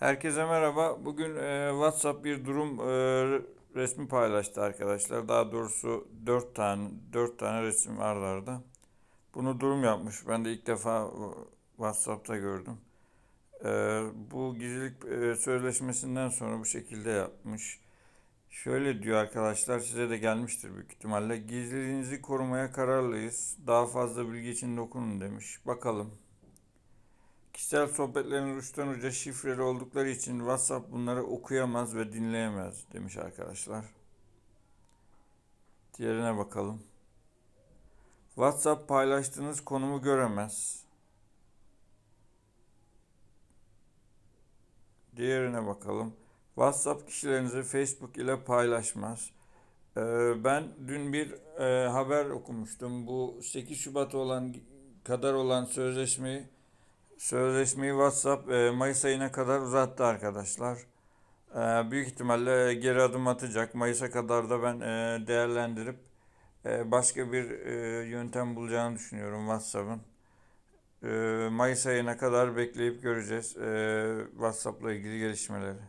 Herkese merhaba. Bugün e, WhatsApp bir durum e, resmi paylaştı arkadaşlar. Daha doğrusu 4 tane 4 tane resim varlardı. Bunu durum yapmış. Ben de ilk defa e, WhatsApp'ta gördüm. E, bu gizlilik e, sözleşmesinden sonra bu şekilde yapmış. Şöyle diyor arkadaşlar, size de gelmiştir büyük ihtimalle. Gizliliğinizi korumaya kararlıyız. Daha fazla bilgi için dokunun demiş. Bakalım. Kişisel sohbetlerin uçtan uca şifreli oldukları için WhatsApp bunları okuyamaz ve dinleyemez demiş arkadaşlar. Diğerine bakalım. WhatsApp paylaştığınız konumu göremez. Diğerine bakalım. WhatsApp kişilerinizi Facebook ile paylaşmaz. Ee, ben dün bir e, haber okumuştum. Bu 8 Şubat olan kadar olan sözleşmeyi Sözleşmeyi WhatsApp e, Mayıs ayına kadar uzattı arkadaşlar. E, büyük ihtimalle geri adım atacak. Mayıs'a kadar da ben e, değerlendirip başka bir yöntem bulacağını düşünüyorum WhatsApp'ın. Mayıs ayına kadar bekleyip göreceğiz WhatsApp'la ilgili gelişmeleri.